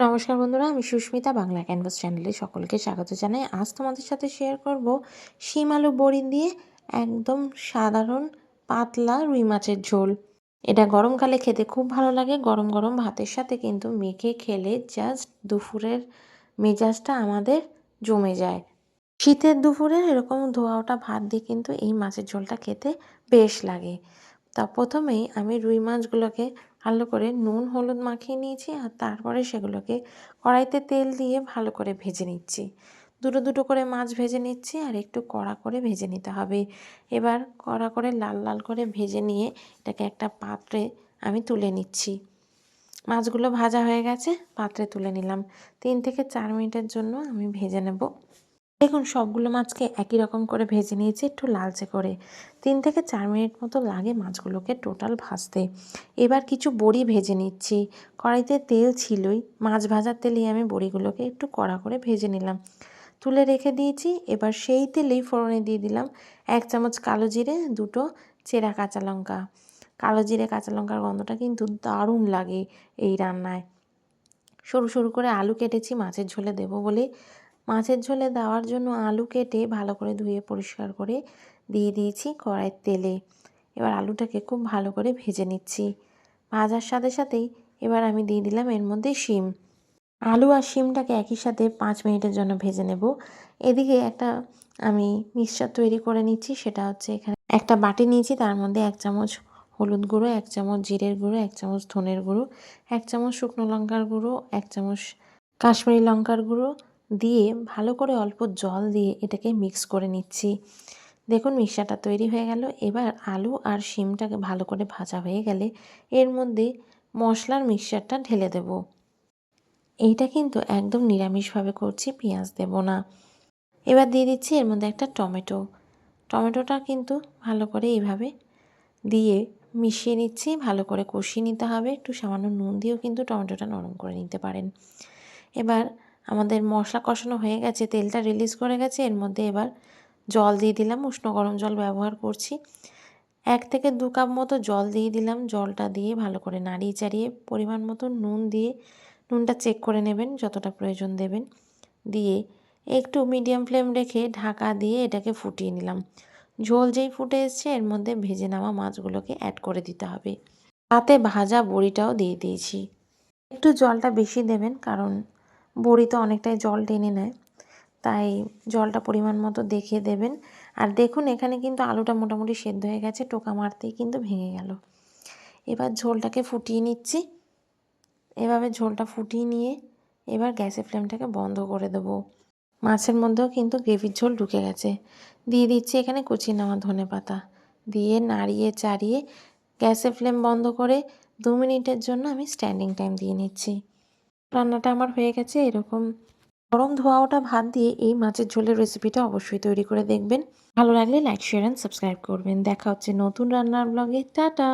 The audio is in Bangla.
নমস্কার বন্ধুরা, আমি সুস্মিতা বাংলা ক্যানভাস চ্যানেলে সকলকে স্বাগত জানাই। আজ তোমাদের সাথে শেয়ার করব শিম আলু বড়ি দিয়ে একদম সাধারণ পাতলা রুই মাছের ঝোল। এটা গরমকালে খেতে খুব ভালো লাগে, গরম গরম ভাতের সাথে কিন্তু মেখে খেলে জাস্ট দুপুরের মেজাজটা আমাদের জমে যায়। শীতের দুপুরে এরকম ধোয়া ওটা ভাত দিয়ে কিন্তু এই মাছের ঝোলটা খেতে বেশ লাগে। তা প্রথমেই আমি রুই মাছগুলোকে ভালো করে নুন, হলুদ মাখিয়ে নিয়েছি আর তারপরে সেগুলোকে কড়াইতে তেল দিয়ে ভালো করে ভেজে নিচ্ছি। দুটো দুটো করে মাছ ভেজে নিচ্ছি আর একটু কড়া করে ভেজে নিতে হবে। এবার কড়া করে লাল লাল করে ভেজে নিয়ে এটাকে একটা পাত্রে আমি তুলে নিচ্ছি। মাছগুলো ভাজা হয়ে গেছে, পাত্রে তুলে নিলাম। তিন থেকে চার মিনিটের জন্য আমি ভেজে নেব। দেখুন, সবগুলো মাছকে একই রকম করে ভেজে নিয়েছি, একটু লালচে করে। তিন থেকে চার মিনিট মতো লাগে মাছগুলোকে টোটাল ভাজতে। এবার কিছু বড়ি ভেজে নিচ্ছি। কড়াইতে তেল ছিলই, মাছ ভাজার তেলেই আমি বড়িগুলোকে একটু কড়া করে ভেজে নিলাম। তুলে রেখে দিয়েছি, এবার সেই তেলেই ফোড়নে দিয়ে দিলাম এক চামচ কালো জিরে, দুটো চেরা কাঁচা লঙ্কা। কালো জিরে, কাঁচা লঙ্কার গন্ধটা কিন্তু দারুণ লাগে এই রান্নায়। সরু সরু করে আলু কেটেছি, মাছের ঝোলে দেবো বলে মাছের ঝোলে দেওয়ার জন্য আলু কেটে ভালো করে ধুয়ে পরিষ্কার করে দিয়ে দিয়েছি কড়াইয়ের তেলে। এবার আলুটাকে খুব ভালো করে ভেজে নিচ্ছি। ভাজার সাথে সাথেই এবার আমি দিয়ে দিলাম এর মধ্যে শিম। আলু আর শিমটাকে একই সাথে পাঁচ মিনিটের জন্য ভেজে নেব। এদিকে একটা আমি মিক্সচার তৈরি করে নিচ্ছি, সেটা হচ্ছে এখানে একটা বাটি নিয়েছি, তার মধ্যে এক চামচ হলুদ গুঁড়ো, এক চামচ জিরের গুঁড়ো, এক চামচ ধনের গুঁড়ো, এক চামচ শুকনো লঙ্কার গুঁড়ো, এক চামচ কাশ্মীরি লঙ্কার গুঁড়ো দিয়ে ভালো করে অল্প জল দিয়ে এটাকে মিক্স করে নিচ্ছি। দেখুন মিক্সারটা তৈরি হয়ে গেল। এবার আলু আর শিমটাকে ভালো করে ভাজা হয়ে গেলে এর মধ্যে মশলার মিক্সচারটা ঢেলে দেব। এইটা কিন্তু একদম নিরামিষভাবে করছি, পেঁয়াজ দেব না। এবার দিয়ে দিচ্ছি এর মধ্যে একটা টমেটো। টমেটোটা কিন্তু ভালো করে এইভাবে দিয়ে মিশিয়ে নিচ্ছি, ভালো করে কষিয়ে নিতে হবে। একটু সামান্য নুন দিয়েও কিন্তু টমেটোটা নরম করে নিতে পারেন। এবার আমাদের মশলা কষানো হয়ে গেছে, তেলটা রিলিজ করে গেছে, এর মধ্যে এবার জল দিয়ে দিলাম, উষ্ণ গরম জল ব্যবহার করছি। এক থেকে দু কাপ মতো জল দিয়ে দিলাম, জলটা দিয়ে ভালো করে নাড়িয়ে চাড়িয়ে পরিমাণ মতো নুন দিয়ে নুনটা চেক করে নেবেন, যতটা প্রয়োজন দেবেন। দিয়ে একটু মিডিয়াম ফ্লেম রেখে ঢাকা দিয়ে এটাকে ফুটিয়ে নিলাম। ঝোল যেই ফুটে এসছে, এর মধ্যে ভেজে নেওয়া মাছগুলোকে অ্যাড করে দিতে হবে। তাতে ভাজা বড়িটাও দিয়ে দিয়েছি। একটু জলটা বেশি দেবেন, কারণ বড়ি তো অনেকটাই জল টেনে নেয়। তাই জলটা পরিমাণ মতো দেখে দেবেন। আর দেখুন, এখানে কিন্তু আলুটা মোটামুটি সেদ্ধ হয়ে গেছে, টোকা মারতেই কিন্তু ভেঙে গেল। এবার ঝোলটাকে ফুটিয়ে নিচ্ছি। এভাবে ঝোলটা ফুটিয়ে নিয়ে এবার গ্যাসের ফ্লেমটাকে বন্ধ করে দেবো। মাছের মধ্যেও কিন্তু গ্রেভির ঝোল ঢুকে গেছে। দিয়ে দিচ্ছি এখানে কুচিয়ে নেওয়া ধনে পাতা। দিয়ে নাড়িয়ে চাড়িয়ে গ্যাসের ফ্লেম বন্ধ করে দু মিনিটের জন্য আমি স্ট্যান্ডিং টাইম দিয়ে নিচ্ছি। রান্নাটা আমার হয়ে গেছে এরকম। গরম ধোয়া ওটা ভাত দিয়ে এই মাছের ঝোলের রেসিপিটা অবশ্যই তৈরি করে দেখবেন। ভালো লাগলে লাইক শেয়ার অ্যান্ড সাবস্ক্রাইব করবেন। দেখা হচ্ছে নতুন রান্নার ব্লগে টাটা!